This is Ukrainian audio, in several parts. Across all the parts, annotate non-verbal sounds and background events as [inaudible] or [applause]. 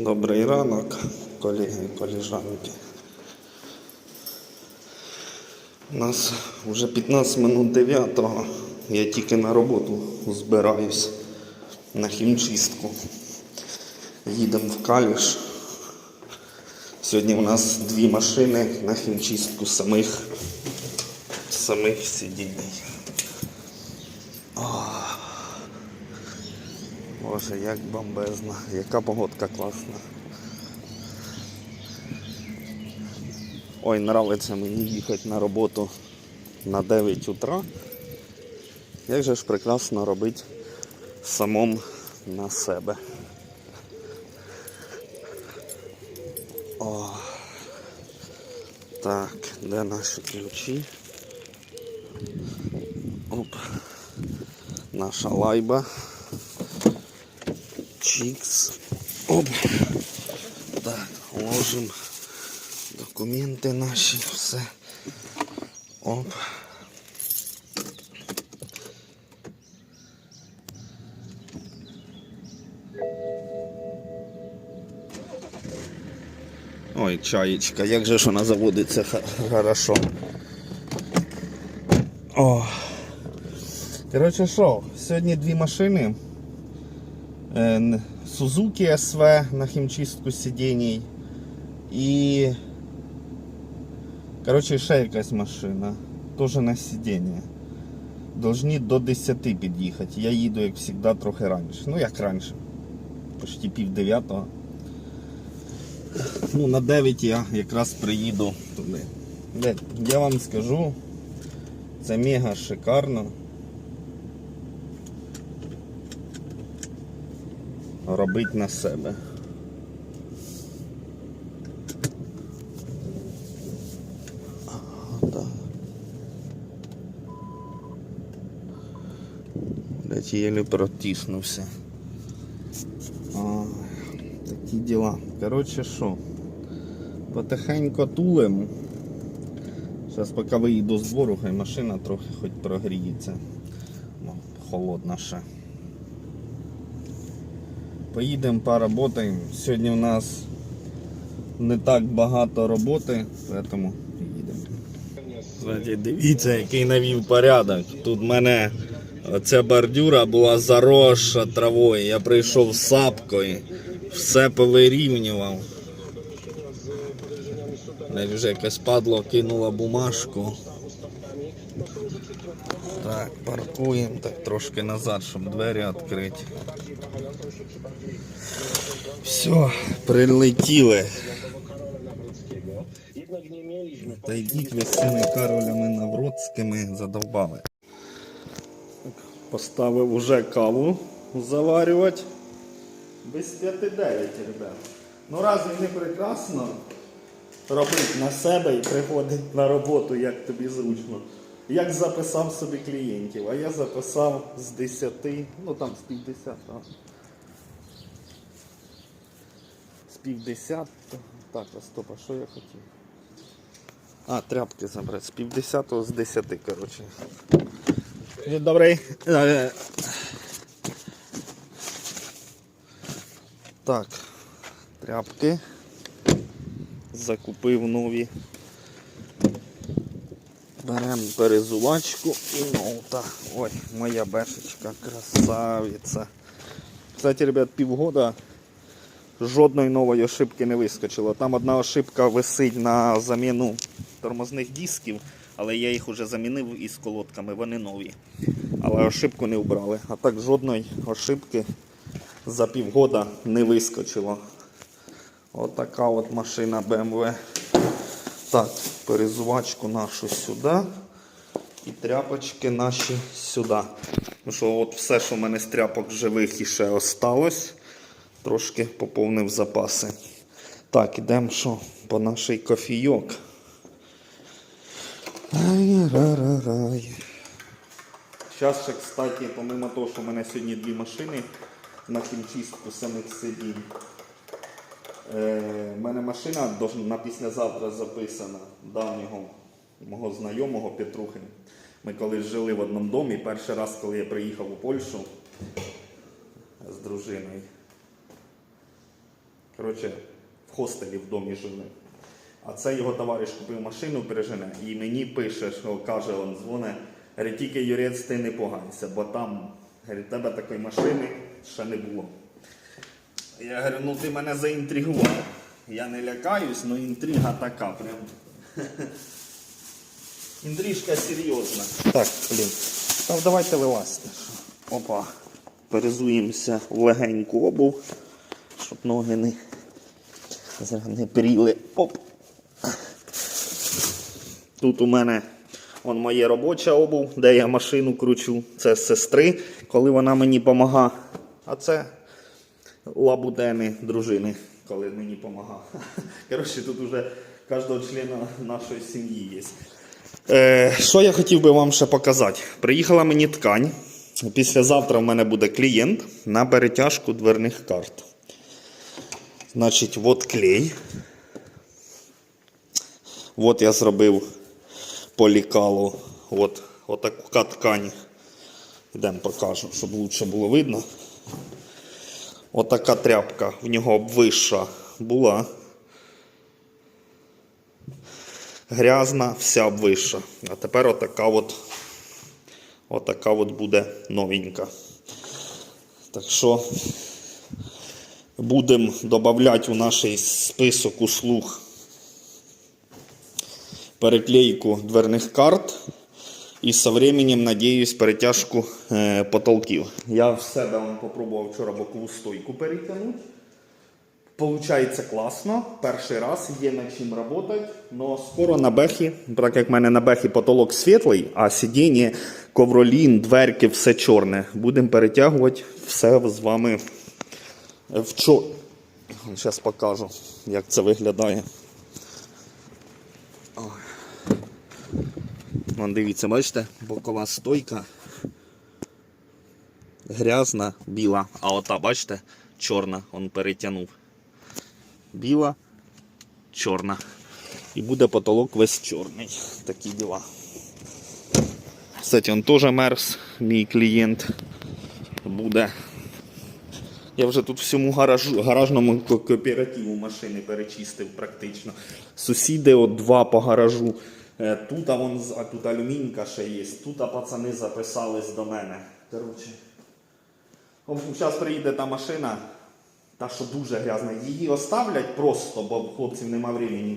Добрий ранок, колеги коліжанки. У нас вже 15 минут 9. Я тільки на роботу збираюсь на хімчистку. Їдемо в Каліш. Сьогодні у нас дві машини на хімчистку самих, самих сидінь. Боже, як бомбезно, яка погодка класна. Ой, нравиться мені їхати на роботу на 9 утра. Як же ж прекрасно робити самому на себе. О, так, де наші ключі? Оп. Наша лайба. Чикс. Оп. Так, ложим документи наші, все. Оп. Ой, чаєчка, як же ж вона заводиться хорошо. О. Коротше що, сьогодні дві машини. Suzuki SV на хімчистку сидінь і коротше ще якась машина, теж на сидіння. Должні до 10 під'їхати. Я їду, як завжди, трохи раніше. Ну як раніше. Почти пів дев'ятого. Ну, на 9 я якраз приїду туди. Я вам скажу, це мега шикарно. Робити на себе. Блять, єлі протиснувся. А, такі діла. Коротше, що? Потихеньку тулем. Зараз поки виїду з двору, хай машина трохи хоч прогріється. Ну, холодна ще. Поїдемо поработаємо. Сьогодні у нас не так багато роботи, тому їдемо. Дивіться, який навів порядок. Тут в мене оця бордюра була заросша травою. Я прийшов з сапкою, все повирівнював. Навіть вже якесь падло кинуло бумажку. Так, паркуємо так трошки назад, щоб двері відкрити. Все, прилетіли. Та йдіть ви з цими Каролями Навроцькими задовбали. Поставив уже каву заварювати. Без 5-9, ребят. Ну разве не прекрасно робити на себе і приходити на роботу, як тобі зручно. Як записав собі клієнтів, а я записав з 10, ну там з 50. Так. З півдесят. Так, а стоп, а що я хотів? А, тряпки забрати. З півдесятого з 10, коротше. День Добрий. Е, Так, тряпки. Закупив нові. Беремо перезувачку і ноута. Ой, моя бешечка, красавиця. Кстати, ребят, півгода жодної нової ошибки не вискочило. Там одна ошибка висить на заміну тормозних дисків, але я їх вже замінив із колодками, вони нові. Але ошибку не вбрали. А так жодної ошибки за півгода не вискочило. Отака от машина BMW. Так, перезувачку нашу сюди. І тряпочки наші сюди. Ну що, от все, що в мене з тряпок живих і ще осталось. Трошки поповнив запаси. Так, ідемо що по нашій кофійок. Зараз ще, кстати, помимо того, що в мене сьогодні дві машини на хімчистку самих сидінь. Е, У мене машина на післязавтра записана давнього мого знайомого Петрухи. Ми колись жили в одному домі. Перший раз, коли я приїхав у Польщу з дружиною. Коротше, в хостелі в домі жили. А це його товариш купив машину, пережене, і мені пише, що каже, он дзвоне, говорить, тільки Юрець, ти не погайся, бо там, говорить, тебе такої машини ще не було. Я говорю, ну ти мене заінтригував. Я не лякаюсь, але інтрига така прям. [laughs] Інтрижка серйозна. Так, блін. Та давайте вилазьте. Опа. Перезуємося в легеньку обув, щоб ноги не, не пріли. Оп. Тут у мене он моє робоча обув, де я машину кручу. Це з сестри, коли вона мені допомагає. А це лабудени дружини, коли мені допомагає. [laughs] Коротше, тут уже кожного члена нашої сім'ї є. Е, що я хотів би вам ще показати? Приїхала мені ткань. Післязавтра в мене буде клієнт на перетяжку дверних карт. Значить, от клей. От я зробив по лікалу. От, от ткань. Йдемо покажу, щоб лучше було видно. Отака тряпка в нього обвища була. Грязна, вся обвища. А тепер отака от, отака от буде новенька. Так що будемо додавати у наш список услуг переклейку дверних карт. І со временем, надіюсь, перетяжку е, потолків. Я в себе вам попробував вчора бокову стойку перетягнути. Получається класно. Перший раз є над чим працювати. Но скоро на бехі, так як в мене на бехі потолок світлий, а сидіння, ковролін, дверки, все чорне. Будемо перетягувати все з вами в чор... Зараз покажу, як це виглядає. Вон дивіться, бачите, бокова стойка. Грязна, біла, а ота, бачите, чорна, он перетягнув. Біла, чорна. І буде потолок весь чорний. Такі діла. Кстати, он теж мерз, мій клієнт буде. Я вже тут всьому гаражу, гаражному ко- кооперативу машини перечистив практично. Сусіди от два по гаражу. Е, Тут, а, вон, а тут алюмінька ще є. Тут а пацани записались до мене. Коротше. Зараз приїде та машина, та що дуже грязна. Її оставлять просто, бо хлопців нема времени.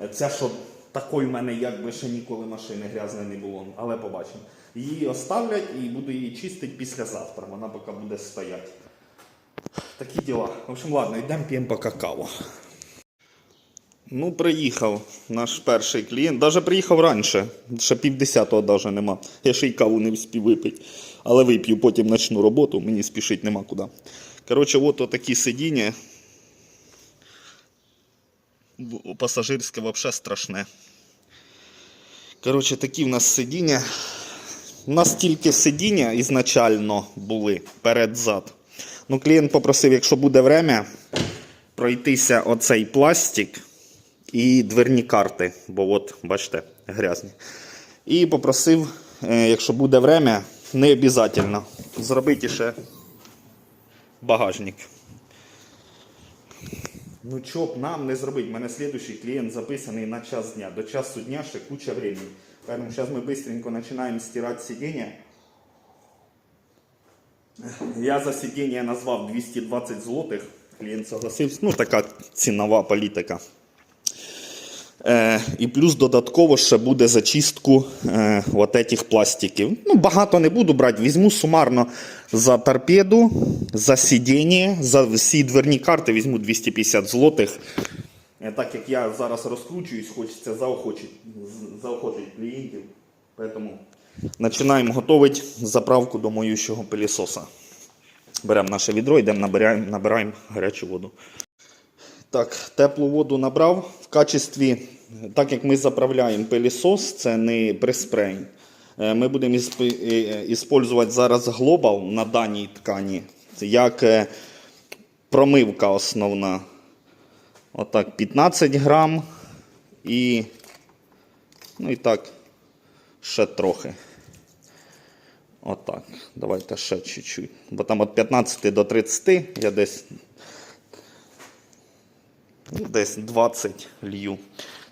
Е, Ця, що такої в мене якби ще ніколи машини грязної не було, але побачимо. Її оставлять і буду її чистити післязавтра. Вона поки буде стояти. Такі діла. В общем, ладно, йдемо п'ємо поки каву. Ну, приїхав наш перший клієнт. Даже приїхав раніше. Ще півдесятого даже нема. Я ще й каву не встиг випити. Але вип'ю, потім почну роботу, мені спішити нема куди. Коротше, от такі сидіння. Пасажирське взагалі страшне. Коротше, такі в нас сидіння. У нас тільки сидіння ізначально були перед-зад. Ну, клієнт попросив, якщо буде время, пройтися оцей пластик і дверні карти, бо от, бачите, грязні. І попросив, е, якщо буде время, не обов'язково зробити ще багажник. Ну чо б нам не зробити? У мене слідуючий клієнт записаний на час дня. До часу дня ще куча времени. Поэтому зараз ми быстренько починаємо стирати сидіння. Я за сидіння назвав 220 злотих. Клієнт согласився. Ну, така цінова політика. Е, і плюс додатково ще буде зачистку е, от этих пластиків. Ну, багато не буду брати, візьму сумарно за торпеду, за сидіння, за всі дверні карти візьму 250 злотих. Е, так як я зараз розкручуюсь, хочеться заохочити, з- заохотити клієнтів. Поэтому починаємо готувати заправку до моющого пилісоса. Беремо наше відро, йдемо набираємо, набираємо гарячу воду. Так, теплу воду набрав. В качестві, так як ми заправляємо пилісос, це не приспрей. Е, Ми будемо використовувати зараз глобал на даній ткані. Як е, промивка основна. Отак, 15 грам і, ну і так, ще трохи. Отак. Давайте ще чуть-чуть. Бо там від 15 до 30 я десь Десь 20 лью.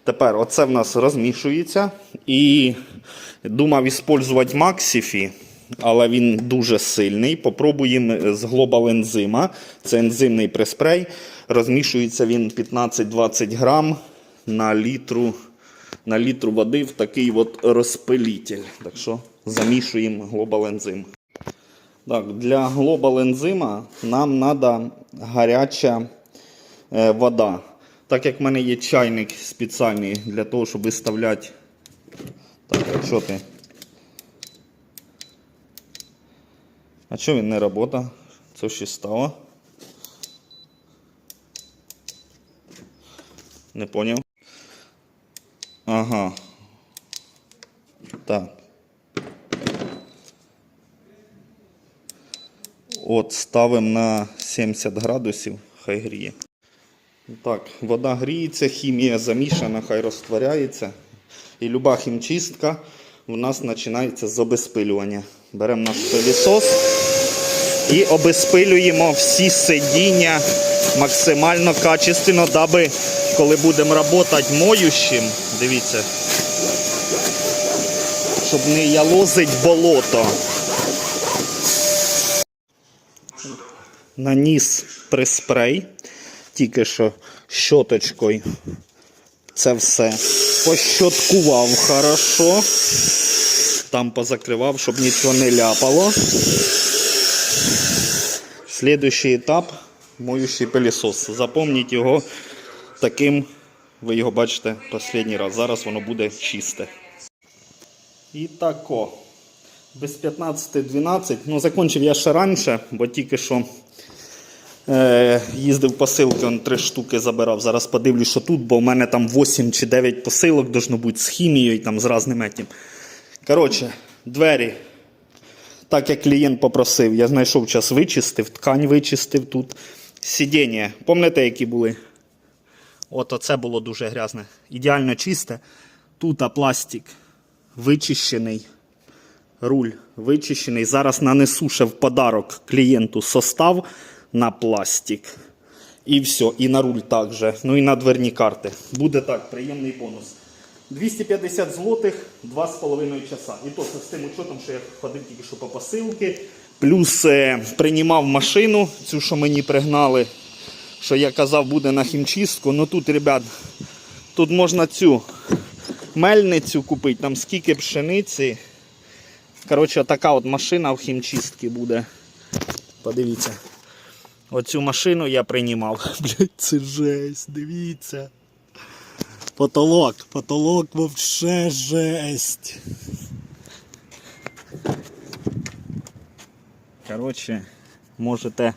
Тепер оце в нас розмішується. І думав використовувати Максифі, але він дуже сильний. Попробуємо з Global ензима. Це ензимний преспрей. Розмішується він 15-20 грам на літру, на літру води в такий от розпилитель. Так що замішуємо Global ензим. Так, для Global ензима нам треба гаряча е, вода. Так як в мене є чайник спеціальний для того, щоб виставляти. Так, а що ти? А чого він не працює? Це ще стало? Не поняв. Ага. Так. От ставимо на 70 градусів, хай гріє. Так, вода гріється, хімія замішана, хай розтворяється. І люба хімчистка у нас починається з обезпилювання. Беремо наш пилісос і обезпилюємо всі сидіння максимально качественно, даби коли будемо працювати моющим, дивіться, щоб не ялозить болото. Наніс приспрей, тільки що щоточкою це все пощоткував хорошо. Там позакривав, щоб нічого не ляпало. Слідуючий етап моющий пилісос. Запомніть його таким, ви його бачите останній раз. Зараз воно буде чисте. І тако. Без 15-12. Ну, закончив я ще раніше, бо тільки що е, їздив посилки, он три штуки забирав. Зараз подивлюсь, що тут, бо в мене там 8 чи 9 посилок должно бути з хімією і там з разним етім. Коротше, двері. Так як клієнт попросив, я знайшов час вичистив, ткань вичистив тут. Сидіння. Пам'ятаєте, які були? От оце було дуже грязне. Ідеально чисте. Тут пластик вичищений. Руль вичищений. Зараз нанесу ще в подарок клієнту состав на пластик. І все. І на руль також. Ну і на дверні карти. Буде так, приємний бонус. 250 злотих 2,5 часа. І то з тим учетом, що я ходив тільки що по посилки. Плюс е, приймав машину, цю, що мені пригнали, що я казав, буде на хімчистку. Ну тут, ребят, тут можна цю мельницю купити, там скільки пшениці. Коротше, така от машина в хімчистці буде. Подивіться. Оцю машину я приймав. [laughs] Блять, це жесть, дивіться. Потолок, потолок вообще жесть. Коротше, можете.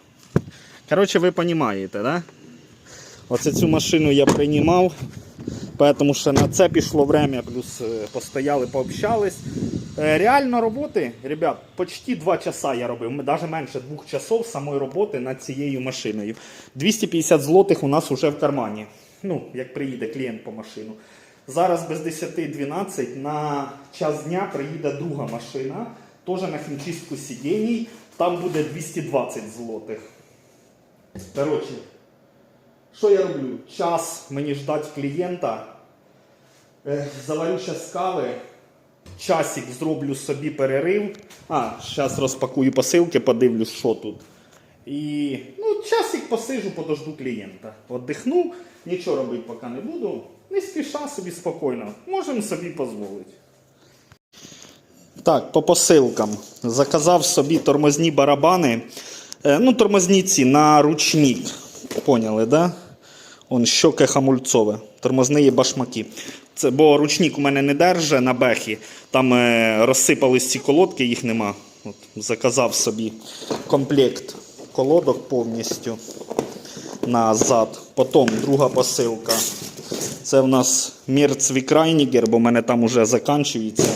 Коротше, ви розумієте, да? Оце цю машину я приймав. Тому що на це пішло время, плюс е, постояли, пообщались. Е, Реально роботи, ребят, почти 2 часа я робив. Навіть менше 2 часов самої роботи над цією машиною. 250 злотих у нас вже в кармані. Ну, як приїде клієнт по машину. Зараз без 10-12 на час дня приїде друга машина, теж на хімчистку сидінь. Там буде 220 злотих. Коротше, що я роблю? Час мені ждать клієнта. Заварю ще кави. Часик зроблю собі перерив. А, зараз розпакую посилки, подивлюсь, що тут. І ну, часик посижу, подожду клієнта. Отдихну, нічого робити поки не буду. Не спіша собі спокійно. Можемо собі дозволити. Так, по посилкам. Заказав собі тормозні барабани. Е, ну, тормозні ці на ручник. Поняли, да? Он щоки хамульцове, тормозні башмаки. Це, бо ручник у мене не держить на бехі. Там е, розсипались ці колодки, їх нема. От, заказав собі комплект колодок повністю назад. Потім друга посилка. Це в нас Мерцвікрайнігер, бо в мене там уже закінчується.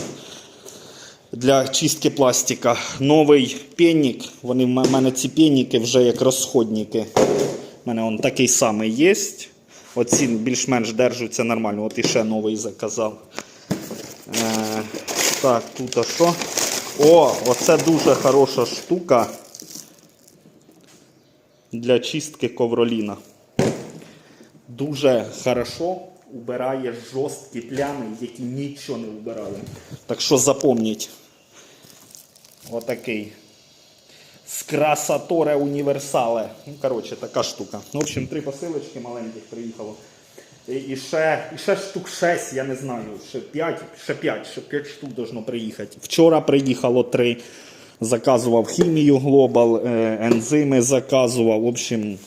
Для чистки пластика. Новий пенник. Вони в мене ці пенники вже як розходники. У мене он такий самий є. Оці більш-менш держаться нормально. От іще новий заказав. Е, так, тут що? О, оце дуже хороша штука для чистки ковроліна. дуже хорошо убирає жорсткі плями, які нічого не вбирали. Так що запомніть. Отакий. Скрасаторе універсале. Ну, коротше, така штука. Ну, в общем, три посилочки маленьких приїхало. І, і, ще, і ще штук 6, я не знаю, ще 5, ще 5, ще 5 штук должно приїхати. Вчора приїхало 3. Заказував хімію Global, е, ензими заказував. В общем,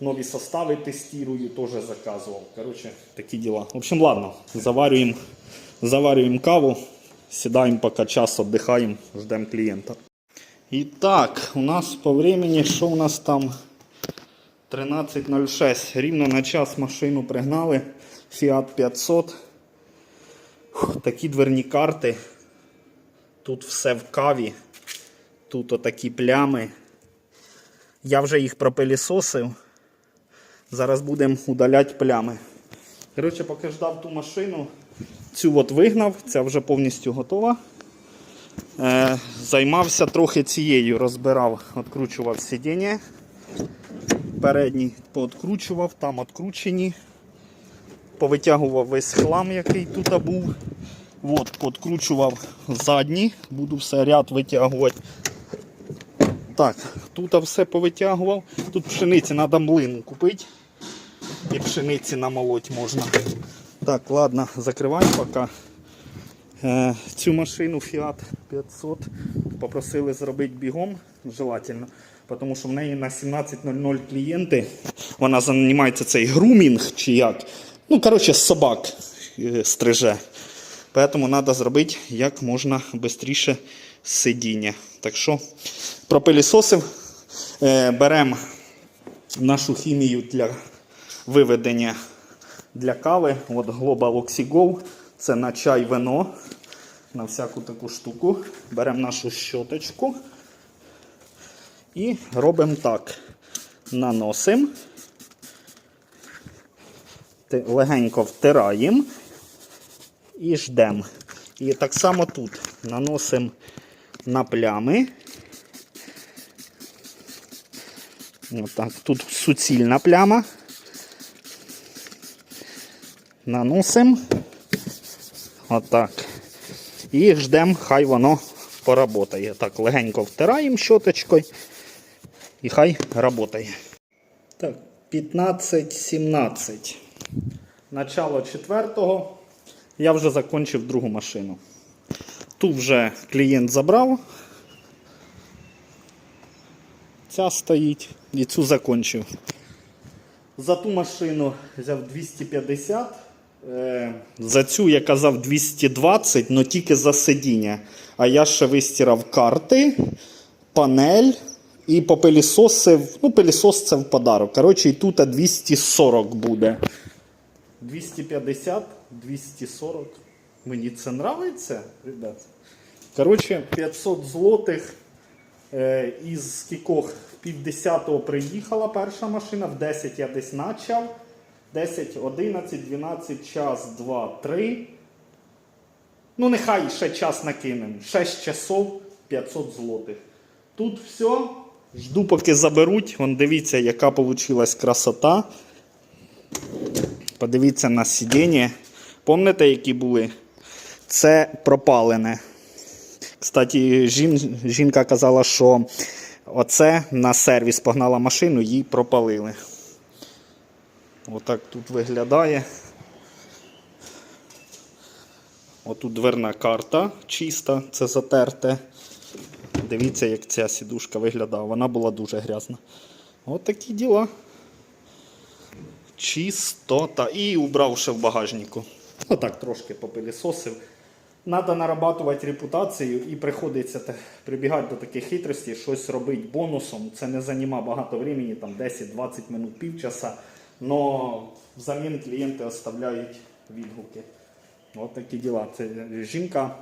нові состави тестую, теж заказував. Коротше, такі діла. В общем, ладно, заварюємо, заварюємо каву, сідаємо поки час, віддихаємо, ждемо клієнта. І так, у нас по времени, що у нас там? 13.06. Рівно на час машину пригнали. Fiat 500. Фух, Такі дверні карти. Тут все в каві. Тут отакі плями. Я вже їх пропилісосив. Зараз будемо удаляти плями. Коротше, поки ждав ту машину, цю от вигнав, ця вже повністю готова. Е, займався трохи цією, розбирав, відкручував сидіння. Передній пооткручував, там відкручені. Повитягував весь хлам, який тут був. От, подкручував задні, буду все ряд витягувати. Так, тут все повитягував. Тут пшениці треба млин купити. І пшениці намолоть можна. Так, ладно, закриваємо поки. Е, цю машину Fiat 500 попросили зробити бігом, желательно, тому що в неї на 17.00 клієнти, вона займається цей грумінг чи як. Ну, коротше, собак е, стриже. Поэтому треба зробити як можна швидше сидіння. Так що пропилісосив, е, беремо нашу хімію для виведення для кави. От Global Oxygo. Це на чай вино. На всяку таку штуку. Беремо нашу щоточку і робимо так. Наносимо, легенько втираємо і ждемо. І так само тут наносимо на плями. Отак. Тут суцільна пляма. Наносимо. Отак. І ждемо, хай воно поработає. Так, легенько втираємо щоточкою. І хай працює. Так, 15-17. Начало четвертого. Я вже закінчив другу машину. Ту вже клієнт забрав. Ця стоїть і цю закінчив. За ту машину взяв 250. Е, За цю я казав 220, але тільки за сидіння. А я ще вистирав карти, панель і попилісосив. Ну, пилісос це в подарок. Коротше, і тут 240 буде. 250, 240. Мені це нравиться, ребят. Коротше, 500 злотих. Е, із скількох в півдесятого приїхала перша машина, в 10 я десь почав. 10, 11, 12, час, 2, 3. Ну, нехай ще час накинемо. 6 часов 500 злотих. Тут все. Жду, поки заберуть. Вон дивіться, яка вийшла красота. Подивіться на сидіння. Пам'ятаєте, які були? Це пропалене. Кстати, жін, жінка казала, що оце на сервіс погнала машину, їй пропалили. Отак тут виглядає. Отут дверна карта чиста, це затерте. Дивіться, як ця сідушка виглядала. Вона була дуже грязна. От такі діла. Чистота. І убрав ще в багажнику. Отак трошки попилісосив. Надо нарабатувати репутацію і приходиться прибігати до таких хитростей, щось робити бонусом. Це не займає багато времени, там 10-20 минут, півчаса. Но взамін клієнти оставляють відгуки. От такі діла. Це жінка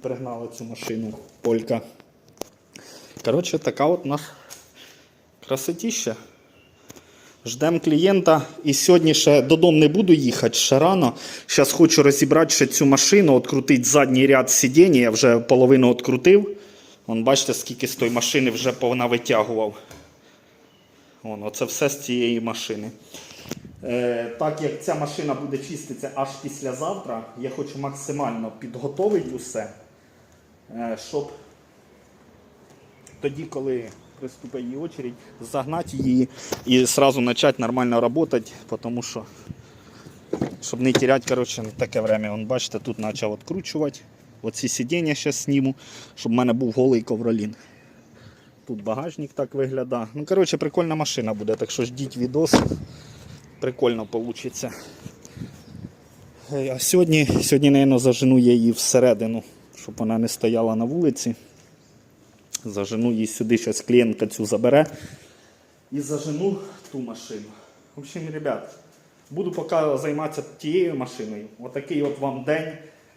пригнала цю машину, полька. Коротше, така от у нас красотіща. Ждемо клієнта. І сьогодні ще додому не буду їхати, ще рано. Зараз хочу розібрати ще цю машину, відкрутити задній ряд сидінь. Я вже половину відкрутив. Вон, бачите, скільки з тої машини вже повна витягував. Вон, оце все з цієї машини. Е, так як ця машина буде чиститися аж післязавтра, я хочу максимально підготовити усе, е, щоб тоді, коли приступить її очередь, загнати її і одразу почати нормально працювати, тому що щоб не теряти коротше, таке время. Вон, бачите, тут почав відкручувати. Оці сидіння зараз зніму, щоб в мене був голий ковролін. Тут багажник так виглядає. Ну, коротше, прикольна машина буде, так що ждіть відос. Прикольно вийде. А сьогодні, сьогодні, мабуть, зажену я її всередину, щоб вона не стояла на вулиці. Зажену її сюди, зараз клієнтка цю забере. І зажену ту машину. В общем, ребят, буду поки займатися тією машиною. Отакий от вам день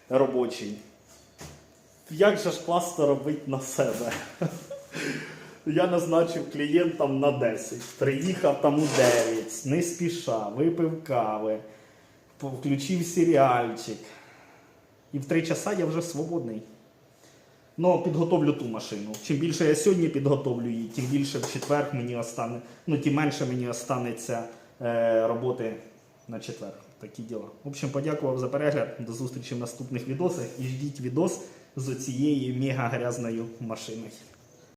робочий. Як же ж класно робити на себе? Я назначив клієнтам на 10. Приїхав там у 9, не спіша, випив кави, включив серіальчик. І в 3 часа я вже свободний. Ну, підготовлю ту машину. Чим більше я сьогодні підготовлю її, тим більше в четвер мені остане, ну, тим менше мені останеться е, роботи на четвер. Такі діла. В общем, подякував за перегляд. До зустрічі в наступних відосах і ждіть відос з цією мега грязною машиною.